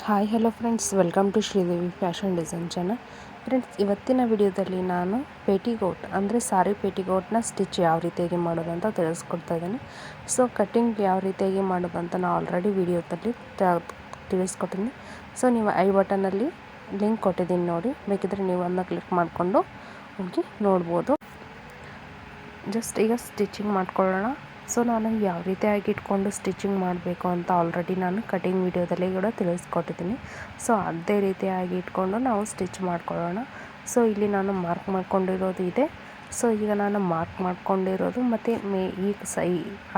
Hi hello friends, welcome to Sridevi fashion design channel. Friends, ಇವತ್ತಿನ ವಿಡಿಯೋದಲ್ಲಿ ನಾನು ಪೇಟಿಗೋಟ್ ಅಂದರೆ ಸಾರಿ ಪೇಟಿಗೋಟ್ನ ಸ್ಟಿಚ್ ಯಾವ ರೀತಿಯಾಗಿ ಮಾಡೋದು ಅಂತ ತಿಳಿಸ್ಕೊಡ್ತಾ ಇದ್ದೀನಿ. ಸೊ, ಕಟ್ಟಿಂಗ್ ಯಾವ ರೀತಿಯಾಗಿ ಮಾಡೋದು ಅಂತ ನಾನು ಆಲ್ರೆಡಿ ವಿಡಿಯೋದಲ್ಲಿ ತಿಳಿಸ್ಕೊಟ್ಟಿದ್ದೀನಿ ಸೊ, ನೀವು ಐ ಬಟನಲ್ಲಿ ಲಿಂಕ್ ಕೊಟ್ಟಿದ್ದೀನಿ ನೋಡಿ, ಬೇಕಿದ್ರೆ ನೀವು ಅದನ್ನ ಕ್ಲಿಕ್ ಮಾಡಿಕೊಂಡು ಹೋಗಿ ನೋಡ್ಬೋದು. ಜಸ್ಟ್ ಈಗ ಸ್ಟಿಚಿಂಗ್ ಮಾಡ್ಕೊಳ್ಳೋಣ. ಸೊ ನಾನು ಯಾವ ರೀತಿಯಾಗಿ ಇಟ್ಕೊಂಡು ಸ್ಟಿಚಿಂಗ್ ಮಾಡಬೇಕು ಅಂತ ಆಲ್ರೆಡಿ ನಾನು ಕಟಿಂಗ್ ವಿಡಿಯೋದಲ್ಲಿ ಕೂಡ ತಿಳಿಸ್ಕೊಟ್ಟಿದ್ದೀನಿ. ಸೊ ಅದೇ ರೀತಿಯಾಗಿ ಇಟ್ಕೊಂಡು ನಾವು ಸ್ಟಿಚ್ ಮಾಡ್ಕೊಳ್ಳೋಣ. ಸೊ ಇಲ್ಲಿ ನಾನು ಮಾರ್ಕ್ ಮಾಡ್ಕೊಂಡಿರೋದು ಇದೆ. ಸೊ ಈಗ ನಾನು ಮಾರ್ಕ್ ಮಾಡ್ಕೊಂಡಿರೋದು ಮತ್ತು ಮೇ ಈ ಸೈ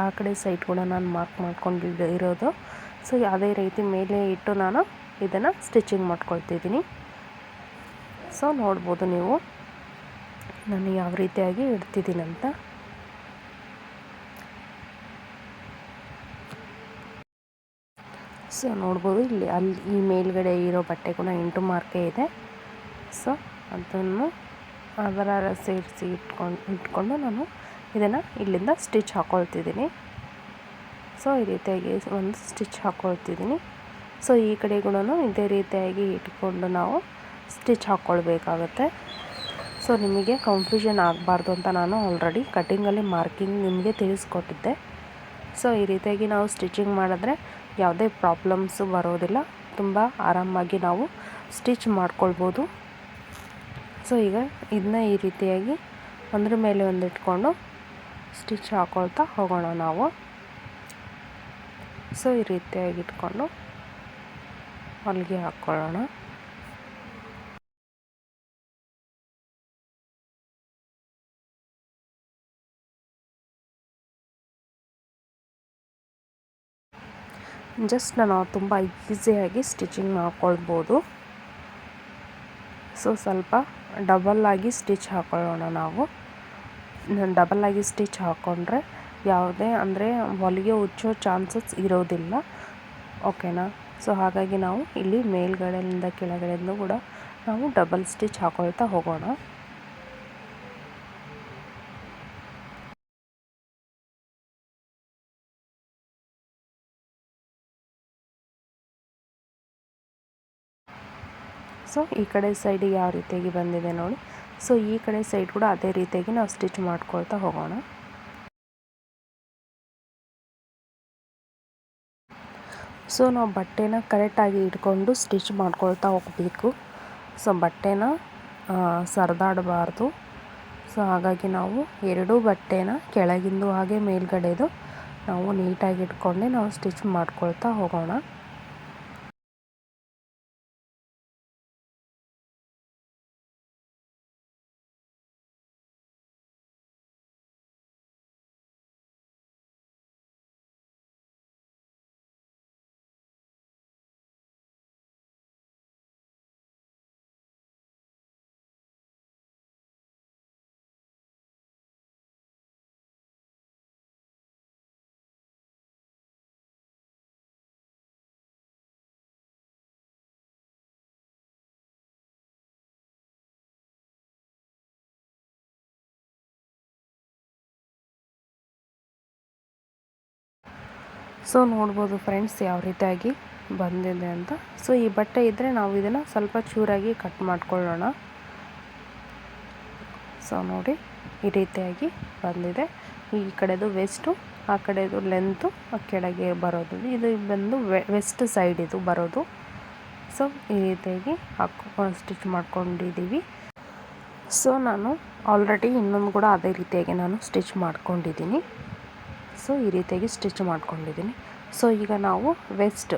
ಆ ಕಡೆ ಸೈಡ್ ಕೂಡ ನಾನು ಮಾರ್ಕ್ ಮಾಡ್ಕೊಂಡು ಇರೋದು ಸೊ ಅದೇ ರೀತಿ ಮೇಲೆ ಇಟ್ಟು ನಾನು ಇದನ್ನು ಸ್ಟಿಚಿಂಗ್ ಮಾಡ್ಕೊಳ್ತಿದ್ದೀನಿ. ಸೊ ನೋಡ್ಬೋದು ನೀವು ನಾನು ಯಾವ ರೀತಿಯಾಗಿ ಇಡ್ತಿದ್ದೀನಂತ ಸೊ ನೋಡ್ಬೋದು, ಇಲ್ಲಿ ಅಲ್ಲಿ ಈ ಮೇಲ್ಗಡೆ ಇರೋ ಬಟ್ಟೆ ಕೂಡ ಎಂಟು ಮಾರ್ಕೆ ಇದೆ. ಸೊ ಅದನ್ನು ಅದರ ಸೇರಿಸಿ ಇಟ್ಕೊಂಡು ಇಟ್ಕೊಂಡು ನಾನು ಇದನ್ನು ಇಲ್ಲಿಂದ ಸ್ಟಿಚ್ ಹಾಕ್ಕೊಳ್ತಿದ್ದೀನಿ ಸೊ ಈ ರೀತಿಯಾಗಿ ಒಂದು ಸ್ಟಿಚ್ ಹಾಕ್ಕೊಳ್ತಿದ್ದೀನಿ ಸೊ ಈ ಕಡೆ ಕೂಡ ಇದೇ ರೀತಿಯಾಗಿ ಇಟ್ಕೊಂಡು ನಾವು ಸ್ಟಿಚ್ ಹಾಕ್ಕೊಳ್ಬೇಕಾಗತ್ತೆ ಸೊ ನಿಮಗೆ ಕನ್ಫ್ಯೂಷನ್ ಆಗಬಾರ್ದು ಅಂತ ನಾನು ಆಲ್ರೆಡಿ ಕಟ್ಟಿಂಗಲ್ಲಿ ಮಾರ್ಕಿಂಗ್ ನಿಮಗೆ ತಿಳಿಸ್ಕೊಟ್ಟಿದ್ದೆ. ಸೊ ಈ ರೀತಿಯಾಗಿ ನಾವು ಸ್ಟಿಚಿಂಗ್ ಮಾಡಿದ್ರೆ ಯಾವುದೇ ಪ್ರಾಬ್ಲಮ್ಸು ಬರೋದಿಲ್ಲ. ತುಂಬ ಆರಾಮಾಗಿ ನಾವು ಸ್ಟಿಚ್ ಮಾಡ್ಕೊಳ್ಬೋದು. ಸೊ ಈಗ ಇದನ್ನ ಈ ರೀತಿಯಾಗಿ ಒಂದ್ರ ಮೇಲೆ ಒಂದು ಇಟ್ಕೊಂಡು ಸ್ಟಿಚ್ ಹಾಕ್ಕೊಳ್ತಾ ಹೋಗೋಣ ನಾವು. ಸೊ ಈ ರೀತಿಯಾಗಿ ಇಟ್ಕೊಂಡು ಹೊಲಿಗೆ ಹಾಕ್ಕೊಳ್ಳೋಣ ಜಸ್ಟ್ ನಾವು ತುಂಬ ಈಸಿಯಾಗಿ ಸ್ಟಿಚಿಂಗ್ ಹಾಕ್ಕೊಳ್ಬೋದು ಸೊ ಸ್ವಲ್ಪ ಡಬಲ್ಲಾಗಿ ಸ್ಟಿಚ್ ಹಾಕೊಳ್ಳೋಣ ನಾವು. ಡಬಲ್ಲಾಗಿ ಸ್ಟಿಚ್ ಹಾಕ್ಕೊಂಡ್ರೆ ಯಾವುದೇ ಅಂದರೆ ಹೊಲಿಗೆ ಉಚ್ಚೋ ಚಾನ್ಸಸ್ ಇರೋದಿಲ್ಲ. ಓಕೆನಾ? ಸೊ ಹಾಗಾಗಿ ನಾವು ಇಲ್ಲಿ ಮೇಲ್ಗಡೆಯಿಂದ ಕೆಳಗಡೆಯಿಂದ ಕೂಡ ನಾವು ಡಬಲ್ ಸ್ಟಿಚ್ ಹಾಕ್ಕೊಳ್ತಾ ಹೋಗೋಣ. ಸೊ, ಈ ಕಡೆ ಸೈಡಿಗೆ ಯಾವ ರೀತಿಯಾಗಿ ಬಂದಿದೆ ನೋಡಿ. ಸೊ, ಈ ಕಡೆ ಸೈಡ್ ಕೂಡ ಅದೇ ರೀತಿಯಾಗಿ ನಾವು ಸ್ಟಿಚ್ ಮಾಡ್ಕೊಳ್ತಾ ಹೋಗೋಣ. ಸೊ, ನಾವು ಬಟ್ಟೆನ ಕರೆಕ್ಟಾಗಿ ಇಟ್ಕೊಂಡು ಸ್ಟಿಚ್ ಮಾಡ್ಕೊಳ್ತಾ ಹೋಗಬೇಕು. ಸೊ, ಬಟ್ಟೆನ ಸರಿದಾಡಬಾರ್ದು. ಸೊ, ಹಾಗಾಗಿ ನಾವು ಎರಡೂ ಬಟ್ಟೆನ ಕೆಳಗಿಂದು ಹಾಗೆ ಮೇಲ್ಗಡೆದು ನಾವು ನೀಟಾಗಿ ಇಟ್ಕೊಂಡೆ ನಾವು ಸ್ಟಿಚ್ ಮಾಡ್ಕೊಳ್ತಾ ಹೋಗೋಣ. ಸೊ ನೋಡ್ಬೋದು ಫ್ರೆಂಡ್ಸ್ ಯಾವ ರೀತಿಯಾಗಿ ಬಂದಿದೆ ಅಂತ. ಸೊ ಈ ಬಟ್ಟೆ ಇದ್ದರೆ ನಾವು ಇದನ್ನು ಸ್ವಲ್ಪ ಚೂರಾಗಿ ಕಟ್ ಮಾಡ್ಕೊಳ್ಳೋಣ. ಸೊ ನೋಡಿ, ಈ ರೀತಿಯಾಗಿ ಬಂದಿದೆ. ಈ ಕಡೆದು ವೆಸ್ಟು ಆ ಕಡೆದು ಲೆಂತು ಕೆಳಗೆ ಬರೋದು. ಇದು ಬಂದು ವೆಸ್ಟ್ ಸೈಡ್ ಇದು ಬರೋದು. ಸೊ ಈ ರೀತಿಯಾಗಿ ಹಾಕೊಂಡು ಸ್ಟಿಚ್ ಮಾಡ್ಕೊಂಡಿದ್ದೀವಿ. ಸೊ ನಾನು ಆಲ್ರೆಡಿ ಇನ್ನೊಂದು ಕೂಡ ಅದೇ ರೀತಿಯಾಗಿ ನಾನು ಸ್ಟಿಚ್ ಮಾಡ್ಕೊಂಡಿದ್ದೀನಿ. ಸೊ ಈ ರೀತಿಯಾಗಿ ಸ್ಟಿಚ್ ಮಾಡ್ಕೊಂಡಿದ್ದೀನಿ. ಸೊ ಈಗ ನಾವು ವೆಸ್ಟ್,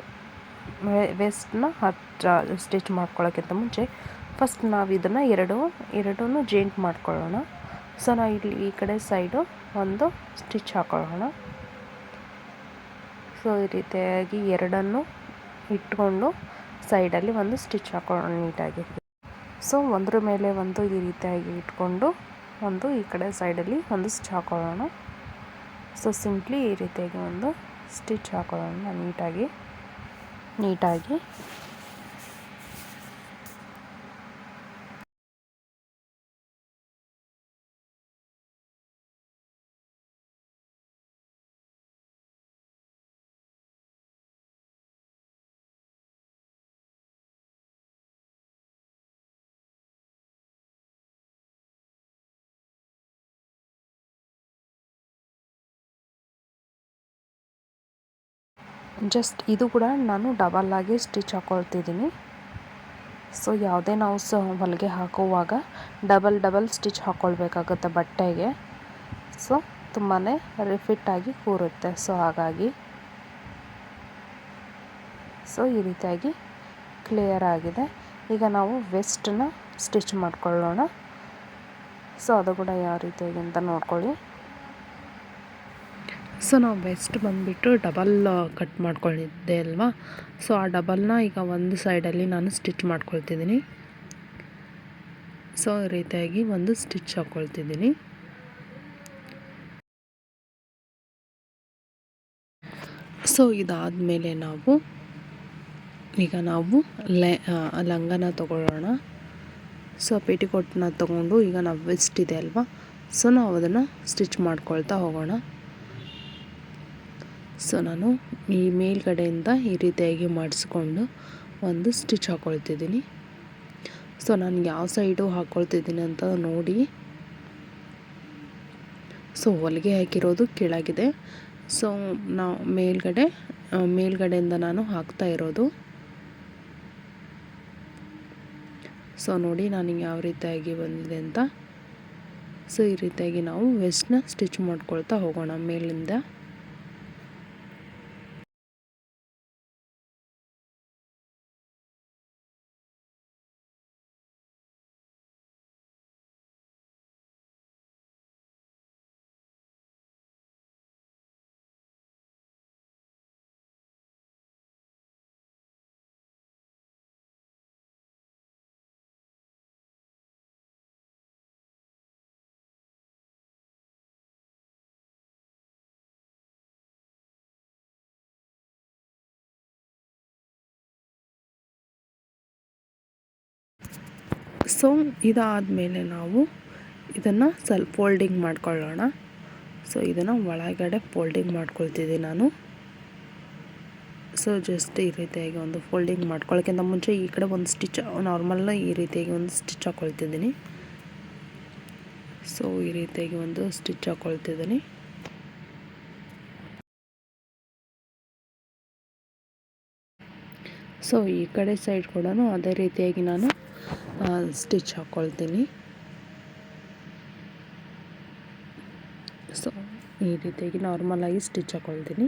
ವೆಸ್ಟ್ನ ಹತ್ರ ಸ್ಟಿಚ್ ಮಾಡ್ಕೊಳ್ಳೋಕ್ಕಿಂತ ಮುಂಚೆ ಫಸ್ಟ್ ನಾವು ಇದನ್ನು ಎರಡು ಎರಡೂ ಜೇಂಟ್ ಮಾಡ್ಕೊಳ್ಳೋಣ. ಸೊ ನಾವು ಇಲ್ಲಿ ಈ ಕಡೆ ಸೈಡು ಒಂದು ಸ್ಟಿಚ್ ಹಾಕೊಳ್ಳೋಣ. ಸೊ ಈ ರೀತಿಯಾಗಿ ಎರಡನ್ನು ಇಟ್ಕೊಂಡು ಸೈಡಲ್ಲಿ ಒಂದು ಸ್ಟಿಚ್ ಹಾಕೊಳ್ಳೋಣ ನೀಟಾಗಿ. ಸೊ ಒಂದ್ರ ಮೇಲೆ ಒಂದು ಈ ರೀತಿಯಾಗಿ ಇಟ್ಕೊಂಡು ಒಂದು ಈ ಕಡೆ ಸೈಡಲ್ಲಿ ಒಂದು ಸ್ಟಿಚ್ ಹಾಕೊಳ್ಳೋಣ. ಸೊ ಸಿಂಪ್ಲಿ ಈ ರೀತಿಯಾಗಿ ಒಂದು ಸ್ಟಿಚ್ ಹಾಕೋದನ್ನು ನೀಟಾಗಿ ನೀಟಾಗಿ ಜಸ್ಟ್ ಇದು ಕೂಡ ನಾನು ಡಬಲ್ ಆಗಿ ಸ್ಟಿಚ್ ಹಾಕೊಳ್ತಿದ್ದೀನಿ. ಸೊ ಯಾವುದೇ ನಾವು ಸ ಹೊಲಿಗೆ ಹಾಕುವಾಗ ಡಬಲ್ ಡಬಲ್ ಸ್ಟಿಚ್ ಹಾಕ್ಕೊಳ್ಬೇಕಾಗುತ್ತೆ ಬಟ್ಟೆಗೆ. ಸೊ ತುಂಬಾ ರಿಫಿಟ್ಟಾಗಿ ಕೂರುತ್ತೆ. ಸೊ ಹಾಗಾಗಿ ಸೊ ಈ ರೀತಿಯಾಗಿ ಕ್ಲಿಯರ್ ಆಗಿದೆ. ಈಗ ನಾವು ವೆಸ್ಟನ್ನ ಸ್ಟಿಚ್ ಮಾಡ್ಕೊಳ್ಳೋಣ. ಸೊ ಅದು ಕೂಡ ಯಾವ ರೀತಿಯಾಗಿ ಅಂತ ನೋಡ್ಕೊಳ್ಳಿ. ಸೊ ನಾವು ವೆಸ್ಟ್ ಬಂದುಬಿಟ್ಟು ಡಬಲ್ ಕಟ್ ಮಾಡ್ಕೊಂಡಿದ್ದೆ ಅಲ್ವಾ? ಸೊ ಆ ಡಬಲ್ನ ಈಗ ಒಂದು ಸೈಡಲ್ಲಿ ನಾನು ಸ್ಟಿಚ್ ಮಾಡ್ಕೊಳ್ತಿದ್ದೀನಿ. ಸೊ ಈ ರೀತಿಯಾಗಿ ಒಂದು ಸ್ಟಿಚ್ ಹಾಕ್ಕೊಳ್ತಿದ್ದೀನಿ ಸೊ ಇದಾದಮೇಲೆ ನಾವು, ಈಗ ನಾವು ಲೆ ಲಂಗನ ತಗೊಳ್ಳೋಣ. ಸೊ ಪೇಟಿಕೋಟ್ನ ತೊಗೊಂಡು ಈಗ ನಾವು ವೆಸ್ಟ್ ಇದೆ ಅಲ್ವಾ? ಸೊ ನಾವು ಅದನ್ನು ಸ್ಟಿಚ್ ಮಾಡ್ಕೊಳ್ತಾ ಹೋಗೋಣ. ಸೊ ನಾನು ಈ ಮೇಲ್ಗಡೆಯಿಂದ ಈ ರೀತಿಯಾಗಿ ಮಾಡಿಸ್ಕೊಂಡು ಒಂದು ಸ್ಟಿಚ್ ಹಾಕ್ಕೊಳ್ತಿದ್ದೀನಿ ಸೊ ನಾನು ಯಾವ ಸೈಡು ಹಾಕ್ಕೊಳ್ತಿದ್ದೀನಿ ಅಂತ ನೋಡಿ. ಸೊ ಹೊಲಿಗೆ ಹಾಕಿರೋದು ಕೆಳಗಿದೆ. ಸೊ ನಾವು ಮೇಲ್ಗಡೆ ಮೇಲ್ಗಡೆಯಿಂದ ನಾನು ಹಾಕ್ತಾ ಇರೋದು. ಸೊ ನೋಡಿ ನನಗೆ ಯಾವ ರೀತಿಯಾಗಿ ಬಂದಿದೆ ಅಂತ. ಸೊ ಈ ರೀತಿಯಾಗಿ ನಾವು ವೆಸ್ಟ್ನ ಸ್ಟಿಚ್ ಮಾಡ್ಕೊಳ್ತಾ ಹೋಗೋಣ ಮೇಲಿಂದ. ಸೊ ಇದಾದಮೇಲೆ ನಾವು ಇದನ್ನು ಸ್ವಲ್ಪ ಫೋಲ್ಡಿಂಗ್ ಮಾಡ್ಕೊಳ್ಳೋಣ. ಸೊ ಇದನ್ನು ಒಳಗಡೆ ಫೋಲ್ಡಿಂಗ್ ಮಾಡ್ಕೊಳ್ತಿದ್ದೀನಿ ನಾನು. ಸೊ ಜಸ್ಟ್ ಈ ರೀತಿಯಾಗಿ ಒಂದು ಫೋಲ್ಡಿಂಗ್ ಮಾಡ್ಕೊಳ್ಳೋಕ್ಕಿಂತ ಮುಂಚೆ ಈ ಕಡೆ ಒಂದು ಸ್ಟಿಚ್ ನಾರ್ಮಲ್ನ ಈ ರೀತಿಯಾಗಿ ಒಂದು ಸ್ಟಿಚ್ ಹಾಕ್ಕೊಳ್ತಿದ್ದೀನಿ ಸೊ ಈ ರೀತಿಯಾಗಿ ಒಂದು ಸ್ಟಿಚ್ ಹಾಕ್ಕೊಳ್ತಿದ್ದೀನಿ ಸೊ ಈ ಕಡೆ ಸೈಡ್ ಕೂಡ ಅದೇ ರೀತಿಯಾಗಿ ನಾನು ಸ್ಟಿಚ್ ಹಾಕ್ಕೊಳ್ತೀನಿ ಸೊ ಈ ರೀತಿಯಾಗಿ ನಾರ್ಮಲಾಗಿ ಸ್ಟಿಚ್ ಹಾಕ್ಕೊಳ್ತೀನಿ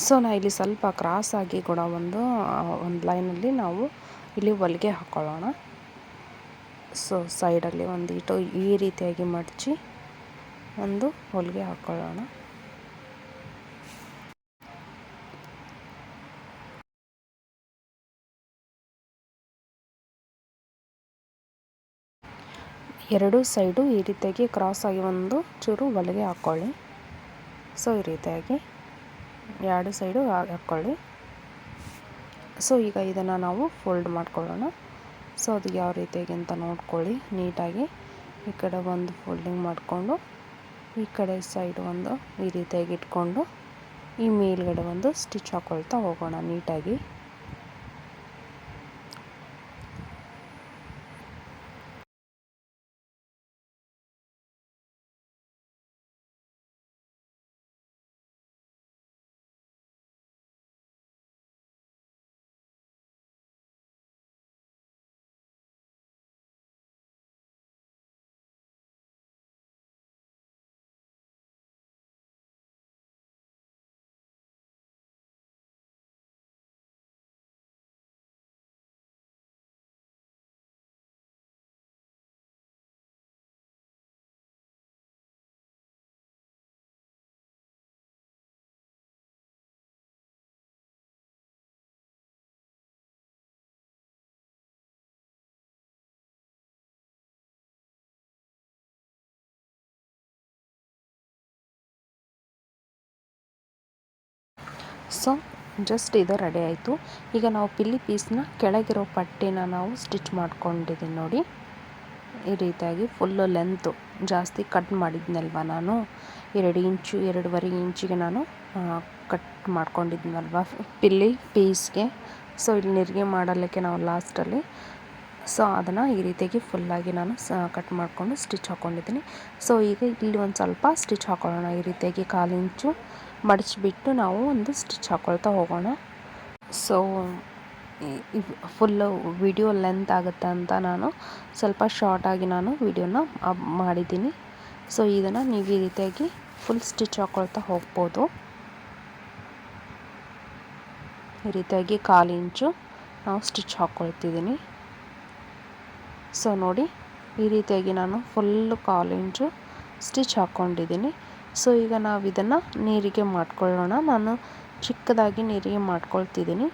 ಸೊ, ನಾ ಇಲ್ಲಿ ಸ್ವಲ್ಪ ಕ್ರಾಸ್ ಆಗಿ ಕೂಡ ಒಂದು ಒಂದು ಲೈನಲ್ಲಿ ನಾವು ಇಲ್ಲಿ ಹೊಲಿಗೆ ಹಾಕ್ಕೊಳ್ಳೋಣ ಸೊ ಸೈಡಲ್ಲಿ ಒಂದು ಇಟ್ಟು ಈ ರೀತಿಯಾಗಿ ಮಡಚಿ ಒಂದು ಹೊಲಿಗೆ ಹಾಕ್ಕೊಳ್ಳೋಣ ಎರಡು ಸೈಡು ಈ ರೀತಿಯಾಗಿ ಕ್ರಾಸ್ ಆಗಿ ಒಂದು ಚೂರು ಹೊಲಿಗೆ ಹಾಕ್ಕೊಳ್ಳಿ ಸೊ, ಈ ರೀತಿಯಾಗಿ. ಎರಡು ಸೈಡು ಹಾಕ್ಕೊಳ್ಳಿ. ಸೊ, ಈಗ ಇದನ್ನು ನಾವು ಫೋಲ್ಡ್ ಮಾಡ್ಕೊಳ್ಳೋಣ. ಸೊ, ಅದು ಯಾವ ರೀತಿಯಾಗಿ ಅಂತ ನೋಡ್ಕೊಳ್ಳಿ ನೀಟಾಗಿ. ಈ ಕಡೆ ಒಂದು ಫೋಲ್ಡಿಂಗ್ ಮಾಡಿಕೊಂಡು, ಈ ಕಡೆ ಸೈಡ್ ಒಂದು ಈ ರೀತಿಯಾಗಿ ಇಟ್ಕೊಂಡು, ಈ ಮೇಲ್ಗಡೆ ಒಂದು ಸ್ಟಿಚ್ ಹಾಕ್ಕೊಳ್ತಾ ಹೋಗೋಣ ನೀಟಾಗಿ. ಸೊ ಜಸ್ಟ್ ಇದು ರೆಡಿ ಆಯಿತು. ಈಗ ನಾವು ಪಿಲ್ಲಿ ಪೀಸ್ನ ಕೆಳಗಿರೋ ಪಟ್ಟಿನ ನಾವು ಸ್ಟಿಚ್ ಮಾಡ್ಕೊಂಡಿದ್ದೀನಿ ನೋಡಿ. ಈ ರೀತಿಯಾಗಿ ಫುಲ್ಲು ಲೆಂತು ಜಾಸ್ತಿ ಕಟ್ ಮಾಡಿದ್ನಲ್ವ ನಾನು. ಎರಡು ಇಂಚು, ಎರಡೂವರೆ ಇಂಚಿಗೆ ನಾನು ಕಟ್ ಮಾಡ್ಕೊಂಡಿದ್ನಲ್ವ ಪಿಲ್ಲಿ ಪೀಸ್ಗೆ ಸೊ ಇಲ್ಲಿ ನಿರ್ಗೆ ಮಾಡಲಿಕ್ಕೆ ನಾವು ಲಾಸ್ಟಲ್ಲಿ ಸೊ ಅದನ್ನು ಈ ರೀತಿಯಾಗಿ ಫುಲ್ಲಾಗಿ ನಾನು ಕಟ್ ಮಾಡಿಕೊಂಡು ಸ್ಟಿಚ್ ಹಾಕ್ಕೊಂಡಿದ್ದೀನಿ ಸೊ ಈಗ ಇಲ್ಲಿ ಒಂದು ಸ್ವಲ್ಪ ಸ್ಟಿಚ್ ಹಾಕೊಳ್ಳೋಣ. ಈ ರೀತಿಯಾಗಿ ಕಾಲು ಇಂಚು ಮಡಚಿಬಿಟ್ಟು ನಾವು ಒಂದು ಸ್ಟಿಚ್ ಹಾಕ್ಕೊಳ್ತಾ ಹೋಗೋಣ. ಸೊ ಫುಲ್ಲು ವಿಡಿಯೋ ಲೆಂತ್ ಆಗುತ್ತೆ ಅಂತ ನಾನು ಸ್ವಲ್ಪ ಶಾರ್ಟಾಗಿ ನಾನು ವಿಡಿಯೋನ ಮಾಡಿದ್ದೀನಿ. ಸೊ ಇದನ್ನು ನೀವು ಈ ರೀತಿಯಾಗಿ ಫುಲ್ ಸ್ಟಿಚ್ ಹಾಕ್ಕೊಳ್ತಾ ಹೋಗ್ಬೋದು. ಈ ರೀತಿಯಾಗಿ ಕಾಲು ಇಂಚು ನಾವು ಸ್ಟಿಚ್ ಹಾಕ್ಕೊಳ್ತಿದ್ದೀನಿ ಸೊ ನೋಡಿ ಈ ರೀತಿಯಾಗಿ ನಾನು ಫುಲ್ಲು ಕಾಲು ಇಂಚು ಸ್ಟಿಚ್ ಹಾಕ್ಕೊಂಡಿದ್ದೀನಿ ಸೊ, ಈಗ ನಾವು ಇದನ್ನು ನೀರಿಗೆ ಮಾಡ್ಕೊಳ್ಳೋಣ. ನಾನು ಚಿಕ್ಕದಾಗಿ ನೀರಿಗೆ ಮಾಡ್ಕೊಳ್ತಿದ್ದೀನಿ.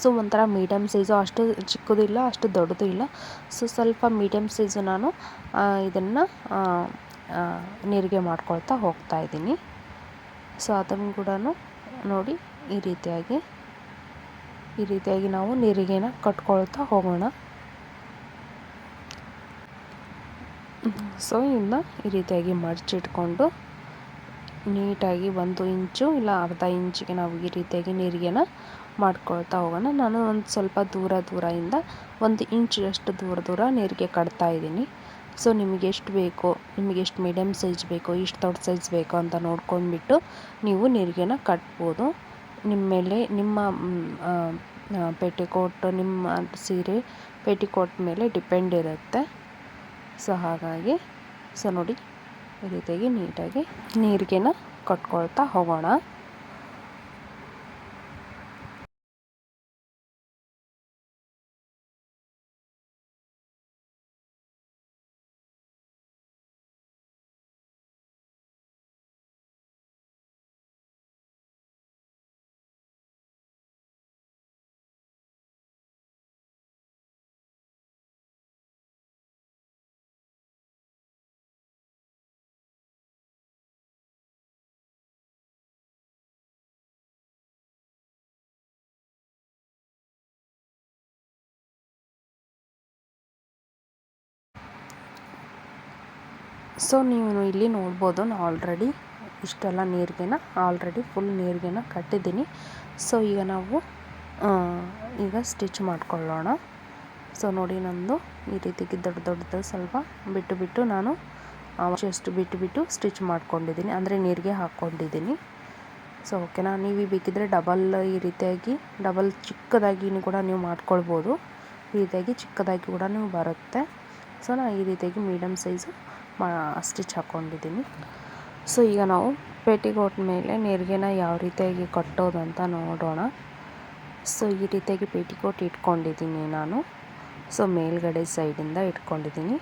ಸೊ, ಒಂಥರ ಮೀಡಿಯಮ್ ಸೈಜು. ಅಷ್ಟು ಚಿಕ್ಕದು ಇಲ್ಲ, ಅಷ್ಟು ದೊಡ್ಡದು ಇಲ್ಲ. ಸೊ, ಸ್ವಲ್ಪ ಮೀಡಿಯಮ್ ಸೈಜು ನಾನು ಇದನ್ನು ನೀರಿಗೆ ಮಾಡ್ಕೊಳ್ತಾ ಹೋಗ್ತಾ ಇದ್ದೀನಿ. ಸೊ, ಅದನ್ನು ಕೂಡ ನೋಡಿ ಈ ರೀತಿಯಾಗಿ ಈ ರೀತಿಯಾಗಿ ನಾವು ನೀರಿಗೆನ ಕಟ್ಕೊಳ್ತಾ ಹೋಗೋಣ. ಸೊ ಇನ್ನು ಈ ರೀತಿಯಾಗಿ ಮಡಚಿಟ್ಕೊಂಡು ನೀಟಾಗಿ ಒಂದು ಇಂಚು ಇಲ್ಲ ಅರ್ಧ ಇಂಚಿಗೆ ನಾವು ಈ ರೀತಿಯಾಗಿ ನೀರಿಗೆನ ಮಾಡ್ಕೊಳ್ತಾ ಹೋಗೋಣ. ನಾನು ಒಂದು ಸ್ವಲ್ಪ ದೂರ ದೂರದಿಂದ ಒಂದು ಇಂಚಷ್ಟು ದೂರ ದೂರ ನೀರಿಗೆ ಕಟ್ತಾ ಇದ್ದೀನಿ. ಸೊ ನಿಮಗೆ ಎಷ್ಟು ಬೇಕೋ, ನಿಮಗೆ ಎಷ್ಟು ಮೀಡಿಯಮ್ ಸೈಜ್ ಬೇಕೋ, ಇಷ್ಟು ದೊಡ್ಡ ಸೈಜ್ ಬೇಕೋ ಅಂತ ನೋಡ್ಕೊಂಡ್ಬಿಟ್ಟು ನೀವು ನೀರಿಗೆನ ಕಟ್ಬೋದು. ನಿಮ್ಮ ಮೇಲೆ, ನಿಮ್ಮ ಪೆಟಿಕೋಟ್ ನಿಮ್ಮ ಸೀರೆ ಪೆಟಿಕೋಟ್ ಮೇಲೆ ಡಿಪೆಂಡ್ ಇರುತ್ತೆ. ಸೊ ಹಾಗಾಗಿ ಸೊ ನೋಡಿ ಈ ರೀತಿಯಾಗಿ ನೀಟಾಗಿ ನೀರಿಗೆನ ಕಟ್ಕೊಳ್ತಾ ಹೋಗೋಣ. ಸೊ ನೀವು ಇಲ್ಲಿ ನೋಡ್ಬೋದು ನಾನು ಆಲ್ರೆಡಿ ಇಷ್ಟೆಲ್ಲ ನೀರಿಗೆನ ಆಲ್ರೆಡಿ ಫುಲ್ ನೀರಿಗೆನ ಕಟ್ಟಿದ್ದೀನಿ. ಸೊ ಈಗ ನಾವು ಈಗ ಸ್ಟಿಚ್ ಮಾಡ್ಕೊಳ್ಳೋಣ. ಸೊ ನೋಡಿ ನಂದು ಈ ರೀತಿಗೆ ದೊಡ್ಡ ದೊಡ್ಡದು ಸ್ವಲ್ಪ ಬಿಟ್ಟು ಬಿಟ್ಟು ನಾನು ಜಸ್ಟ್ ಬಿಟ್ಟು ಬಿಟ್ಟು ಸ್ಟಿಚ್ ಮಾಡ್ಕೊಂಡಿದ್ದೀನಿ. ಅಂದರೆ ನೀರಿಗೆ ಹಾಕ್ಕೊಂಡಿದ್ದೀನಿ. ಸೊ ಓಕೆನಾ ನೀವು ಬೇಕಿದ್ದರೆ ಡಬಲ್ ಈ ರೀತಿಯಾಗಿ ಡಬಲ್ ಚಿಕ್ಕದಾಗಿ ಕೂಡ ನೀವು ಮಾಡ್ಕೊಳ್ಬೋದು. ಈ ರೀತಿಯಾಗಿ ಚಿಕ್ಕದಾಗಿ ಕೂಡ ನೀವು ಬರುತ್ತೆ. ಸೊ ನಾನು ಈ ರೀತಿಯಾಗಿ ಮೀಡಿಯಮ್ ಸೈಜು ಮಾ, ಸ್ಟಿಚ್ ಹಾಕ್ಕೊಂಡಿದ್ದೀನಿ ಸೊ, ಈಗ ನಾವು ಪೇಟಿಕೋಟ್ ಮೇಲೆ ನೆರಿಗೆನ ಯಾವ ರೀತಿಯಾಗಿ ಕಟ್ಟೋದು ಅಂತ ನೋಡೋಣ. ಸೊ, ಈ ರೀತಿಯಾಗಿ ಪೇಟಿಕೋಟ್ ಇಟ್ಕೊಂಡಿದ್ದೀನಿ ನಾನು. ಸೊ, ಮೇಲ್ಗಡೆ ಸೈಡಿಂದ ಇಟ್ಕೊಂಡಿದ್ದೀನಿ.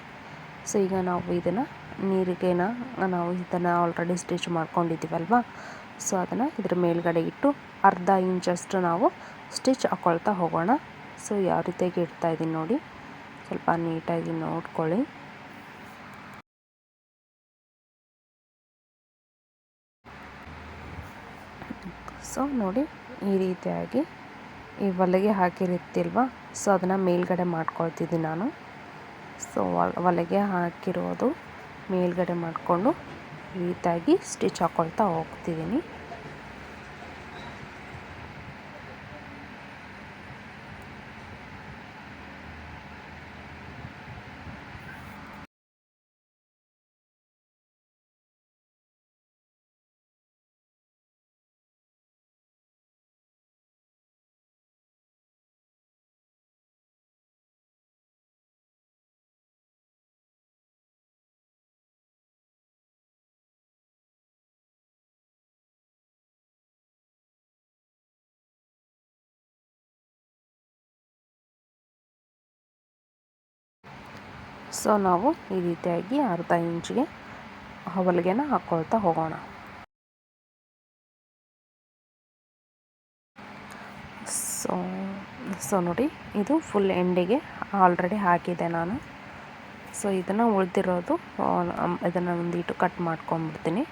ಸೊ, ಈಗ ನಾವು ಇದನ್ನು, ನೀರಿಗೆನ ನಾವು ಇದನ್ನು ಆಲ್ರೆಡಿ ಸ್ಟಿಚ್ ಮಾಡ್ಕೊಂಡಿದ್ದೀವಲ್ವ? ಸೊ, ಅದನ್ನು ಇದ್ರ ಮೇಲ್ಗಡೆ ಇಟ್ಟು ಅರ್ಧ ಇಂಚಷ್ಟು ನಾವು ಸ್ಟಿಚ್ ಹಾಕ್ಕೊಳ್ತಾ ಹೋಗೋಣ. ಸೊ, ಯಾವ ರೀತಿಯಾಗಿ ಇಡ್ತಾ ಇದ್ದೀನಿ ನೋಡಿ. ಸ್ವಲ್ಪ ನೀಟಾಗಿ ನೋಡ್ಕೊಳ್ಳಿ. ಸೊ ನೋಡಿ ಈ ರೀತಿಯಾಗಿ ಈ ಒಲೆಗೆ ಹಾಕಿರುತ್ತಿಲ್ವ? ಸೊ ಅದನ್ನು ಮೇಲ್ಗಡೆ ಮಾಡ್ಕೊಳ್ತಿದ್ದೀನಿ ನಾನು. ಸೊ ಒಲೆಗೆ ಹಾಕಿರೋದು ಮೇಲ್ಗಡೆ ಮಾಡಿಕೊಂಡು ರೀತಿಯಾಗಿ ಸ್ಟಿಚ್ ಹಾಕ್ಕೊಳ್ತಾ ಹೋಗ್ತಿದ್ದೀನಿ. ಸೊ ನಾವು ಈ ರೀತಿಯಾಗಿ ಅರ್ಧ ಇಂಚಿಗೆ ಹೊಲಿಗೆನ ಹಾಕ್ಕೊಳ್ತಾ ಹೋಗೋಣ. ಸೊ ಸೊ ನೋಡಿ, ಇದು ಫುಲ್ ಎಂಡಿಗೆ ಆಲ್ರೆಡಿ ಹಾಕಿದೆ ನಾನು. ಸೊ, ಇದನ್ನು ಉಳಿದಿರೋದು ಇದನ್ನು ಇಟ್ಟು ಕಟ್ ಮಾಡ್ಕೊಂಡ್ಬಿಡ್ತೀನಿ.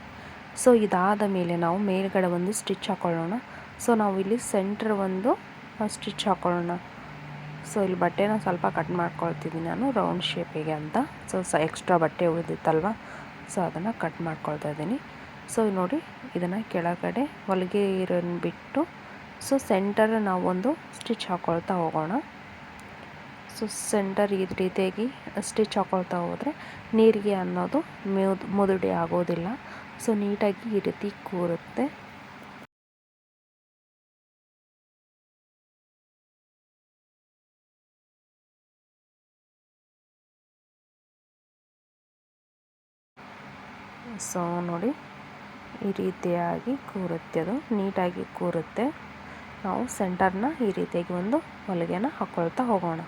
ಸೊ, ಇದಾದ ಮೇಲೆ ನಾವು ಮೇಲ್ಗಡೆ ಒಂದು ಸ್ಟಿಚ್ ಹಾಕ್ಕೊಳ್ಳೋಣ ಸೊ ನಾವು ಇಲ್ಲಿ ಸೆಂಟ್ರ್ ಒಂದು ಸ್ಟಿಚ್ ಹಾಕೊಳ್ಳೋಣ. ಸೊ ಇಲ್ಲಿ ಬಟ್ಟೆನ ಸ್ವಲ್ಪ ಕಟ್ ಮಾಡ್ಕೊಳ್ತಿದ್ದೀನಿ ನಾನು ರೌಂಡ್ ಶೇಪಿಗೆ ಅಂತ. ಸೊ ಸ ಎಕ್ಸ್ಟ್ರಾ ಬಟ್ಟೆ ಉಳಿದಿತ್ತಲ್ವ ಸೊ ಅದನ್ನು ಕಟ್ ಮಾಡ್ಕೊಳ್ತಾ ಇದ್ದೀನಿ. ಸೊ ನೋಡಿ, ಇದನ್ನು ಕೆಳಗಡೆ ಹೊಲಿಗೆ ಇರೋನ್ ಬಿಟ್ಟು ಸೊ ಸೆಂಟರ್ ನಾವೊಂದು ಸ್ಟಿಚ್ ಹಾಕ್ಕೊಳ್ತಾ ಹೋಗೋಣ. ಸೊ ಸೆಂಟರ್ ಈ ರೀತಿಯಾಗಿ ಸ್ಟಿಚ್ ಹಾಕ್ಕೊಳ್ತಾ ಹೋದರೆ ನೀರಿಗೆ ಅನ್ನೋದು ಮುದುಡಿ ಆಗೋದಿಲ್ಲ. ಸೊ ನೀಟಾಗಿ ಈ ರೀತಿ ಕೂರುತ್ತೆ. ಸೊ ನೋಡಿ, ಈ ರೀತಿಯಾಗಿ ಕೂರುತ್ತೆ ಅದು. ನೀಟಾಗಿ ಕೂರುತ್ತೆ. ನಾವು ಸೆಂಟರ್ನ ಈ ರೀತಿಯಾಗಿ ಒಂದು ಹೊಲಿಗೆನ ಹಾಕ್ಕೊಳ್ತಾ ಹೋಗೋಣ.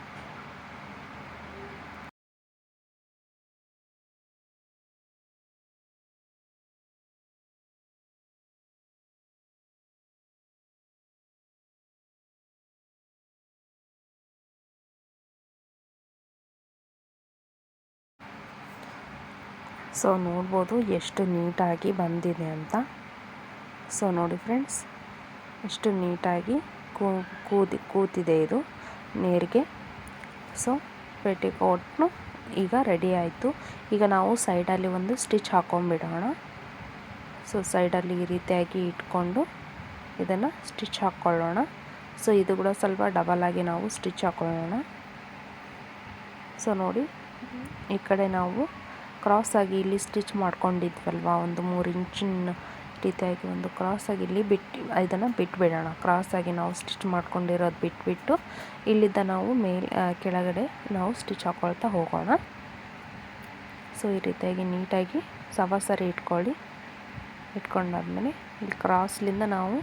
ಸೊ ನೋಡ್ಬೋದು ಎಷ್ಟು ನೀಟಾಗಿ ಬಂದಿದೆ ಅಂತ. ಸೊ ನೋಡಿ ಫ್ರೆಂಡ್ಸ್, ಎಷ್ಟು ನೀಟಾಗಿ ಕೂದಿ, ಕೂತಿದೆ ಇದು ನೀರಿಗೆ. ಸೊ ಪೆಟಿಕೋಟ್ನು ಈಗ ರೆಡಿ ಆಯಿತು. ಈಗ ನಾವು ಸೈಡಲ್ಲಿ ಒಂದು ಸ್ಟಿಚ್ ಹಾಕೊಂಡ್ಬಿಡೋಣ. ಸೊ ಸೈಡಲ್ಲಿ ಈ ರೀತಿಯಾಗಿ ಇಟ್ಕೊಂಡು ಇದನ್ನು ಸ್ಟಿಚ್ ಹಾಕ್ಕೊಳ್ಳೋಣ ಸೊ ಇದು ಕೂಡ ಸ್ವಲ್ಪ ಡಬಲ್ ಆಗಿ ನಾವು ಸ್ಟಿಚ್ ಹಾಕ್ಕೊಳ್ಳೋಣ ಸೊ ನೋಡಿ, ಈ ಕಡೆ ನಾವು ಕ್ರಾಸಾಗಿ ಇಲ್ಲಿ ಸ್ಟಿಚ್ ಮಾಡ್ಕೊಂಡಿದ್ವಲ್ವ? ಒಂದು ಮೂರು ಇಂಚಿನ ರೀತಿಯಾಗಿ ಒಂದು ಕ್ರಾಸಾಗಿ ಇಲ್ಲಿ ಬಿಟ್ಟು, ಇದನ್ನು ಬಿಟ್ಬಿಡೋಣ. ಕ್ರಾಸಾಗಿ ನಾವು ಸ್ಟಿಚ್ ಮಾಡ್ಕೊಂಡಿರೋದು ಬಿಟ್ಬಿಟ್ಟು ಇಲ್ಲಿದ್ದ ನಾವು ಮೇಲೆ ಕೆಳಗಡೆ ನಾವು ಸ್ಟಿಚ್ ಹಾಕ್ಕೊಳ್ತಾ ಹೋಗೋಣ. ಸೊ ಈ ರೀತಿಯಾಗಿ ನೀಟಾಗಿ ಸವಾಸರಿ ಇಟ್ಕೊಳ್ಳಿ. ಇಟ್ಕೊಂಡಾದ್ಮೇಲೆ ಇಲ್ಲಿ ಕ್ರಾಸ್ಲಿಂದ ನಾವು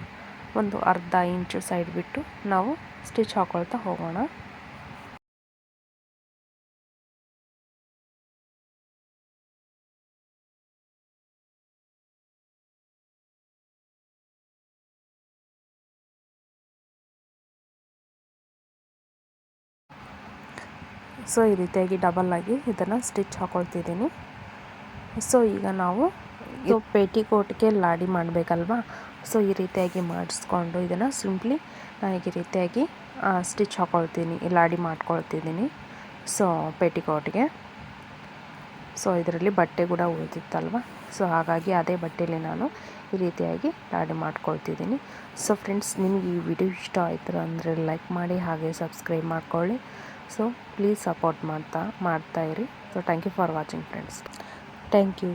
ಒಂದು ಅರ್ಧ ಇಂಚು ಸೈಡ್ ಬಿಟ್ಟು ನಾವು ಸ್ಟಿಚ್ ಹಾಕ್ಕೊಳ್ತಾ ಹೋಗೋಣ. ಸೊ ಈ ರೀತಿಯಾಗಿ ಡಬಲ್ ಆಗಿ ಇದನ್ನು ಸ್ಟಿಚ್ ಹಾಕೊಳ್ತಿದ್ದೀನಿ. ಸೊ ಈಗ ನಾವು ಇದು ಪೇಟಿಕೋಟ್ಗೆ ಲಾಡಿ ಮಾಡಬೇಕಲ್ವಾ? ಸೊ ಈ ರೀತಿಯಾಗಿ ಮಾಡಿಸ್ಕೊಂಡು ಇದನ್ನು ಸಿಂಪ್ಲಿ ನಾನು ಈ ರೀತಿಯಾಗಿ ಸ್ಟಿಚ್ ಹಾಕೊಳ್ತೀನಿ ಲಾಡಿ ಮಾಡ್ಕೊಳ್ತಿದ್ದೀನಿ. ಸೊ ಪೇಟಿಕೋಟ್ಗೆ. ಸೊ ಇದರಲ್ಲಿ ಬಟ್ಟೆ ಕೂಡ ಉಳಿದಿತ್ತಲ್ವ? ಸೊ ಹಾಗಾಗಿ ಅದೇ ಬಟ್ಟೆಯಲ್ಲಿ ನಾನು ಈ ರೀತಿಯಾಗಿ ಲಾಡಿ ಮಾಡ್ಕೊಳ್ತಿದ್ದೀನಿ. ಸೊ ಫ್ರೆಂಡ್ಸ್ ನಿಮಗೆ ಈ ವಿಡಿಯೋ ಇಷ್ಟ ಆಯಿತು ಅಂದರೆ ಲೈಕ್ ಮಾಡಿ, ಹಾಗೆ ಸಬ್ಸ್ಕ್ರೈಬ್ ಮಾಡ್ಕೊಳ್ಳಿ. ಸೊ ಪ್ಲೀಸ್ ಸಪೋರ್ಟ್ ಮಾಡ್ತಾ ಮಾಡ್ತಾಯಿರಿ so thank you for watching friends thank you